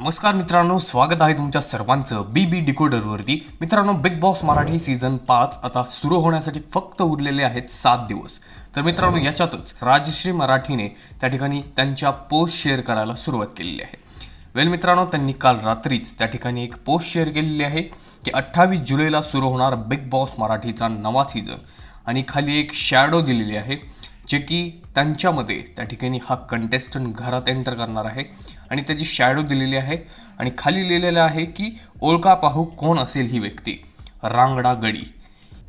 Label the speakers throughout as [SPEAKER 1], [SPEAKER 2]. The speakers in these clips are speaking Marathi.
[SPEAKER 1] नमस्कार मित्रांनो स्वागत आहे तुमच्या सर्वांचं बी बी डिकोडरवरती मित्रांनो बिग बॉस मराठी सीझन पाच आता सुरू होण्यासाठी फक्त उरलेले आहेत सात दिवस. तर मित्रांनो याच्यातच राजश्री मराठीने त्या ठिकाणी त्यांच्या पोस्ट शेअर करायला सुरुवात केलेली आहे. वेल मित्रांनो त्यांनी काल रात्रीच त्या ठिकाणी एक पोस्ट शेअर केलेली आहे की अठ्ठावीस जुलैला सुरू होणार बिग बॉस मराठीचा नवा सीझन आणि खाली एक शॅडो दिलेली आहे. जे की त्यांच्यामध्ये त्या ठिकाणी हा कंटेस्टंट घरात एंटर करणार आहे. आणि त्याची शॅडो दिलेली आहे. आणि खाली लिहिलेलं आहे की ओळखा पाहू कोण असेल ही व्यक्ती. रांगडा गडी.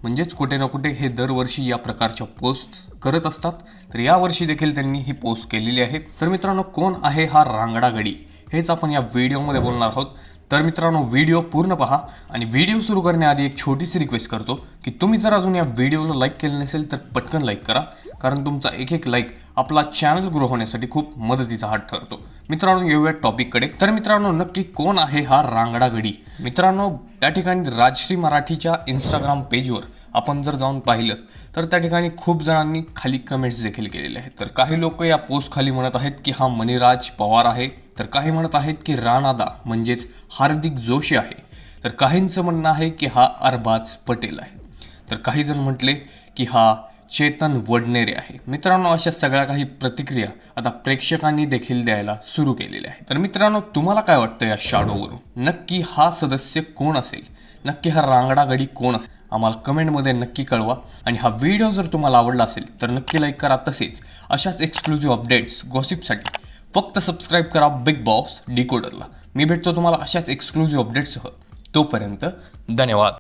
[SPEAKER 1] म्हणजेच कुठे ना कुठे हे दरवर्षी या प्रकारच्या पोस्ट करत असतात. तर यावर्षी देखील त्यांनी ही पोस्ट केलेली आहे. तर मित्रांनो कोण आहे हा रांगडा गडी? हेच आपण या व्हिडिओमध्ये बोलणार आहोत. तर मित्रांनो व्हिडिओ पूर्ण पहा आणि व्हिडिओ सुरू करण्याआधी एक छोटीशी रिक्वेस्ट करतो की तुम्ही जर अजून या व्हिडिओला लाईक केलं नसेल तर पटकन लाईक करा. कारण तुमचा एक एक लाईक आपला चॅनल ग्रो होण्यासाठी खूप मदतीचा हात ठरतो. मित्रांनो येऊया टॉपिककडे तर मित्रांनो नक्की कोण आहे हा रांगडा गडी? मित्रांनो त्या ठिकाणी राजश्री मराठीच्या इंस्टाग्राम पेजवर आपण जर जाऊन पाहिलं तर त्या ठिकाणी खूप जणांनी खाली कमेंट्स देखील केलेले आहेत. तर काही लोक या पोस्ट खाली म्हणत आहेत की हा मणिराज पवार आहे. तर काही म्हणत आहेत की राणादा म्हणजेच हार्दिक जोशी आहे. तर काहींचं म्हणणं आहे की हा अरबाज पटेल आहे. तर काही जण म्हटले की हा चेतन वडनेरे आहे. मित्रांनो अशा सगळ्या काही प्रतिक्रिया आता प्रेक्षकांनी देखील द्यायला सुरू केलेल्या आहेत. तर मित्रांनो तुम्हाला काय वाटतं या शाडोवरून नक्की हा सदस्य कोण असेल? नक्की हा रांगडागडी कोण असेल? आम्हाला कमेंटमध्ये नक्की कळवा. आणि हा व्हिडिओ जर तुम्हाला आवडला असेल तर नक्की लाईक करा. तसेच अशाच एक्सक्लुझिव्ह अपडेट्स गॉसिपसाठी फक्त सबस्क्राईब करा बिग बॉस डिकोडरला मी भेटतो तुम्हाला अशाच एक्सक्लुझिव्ह अपडेट्ससह तोपर्यंत धन्यवाद.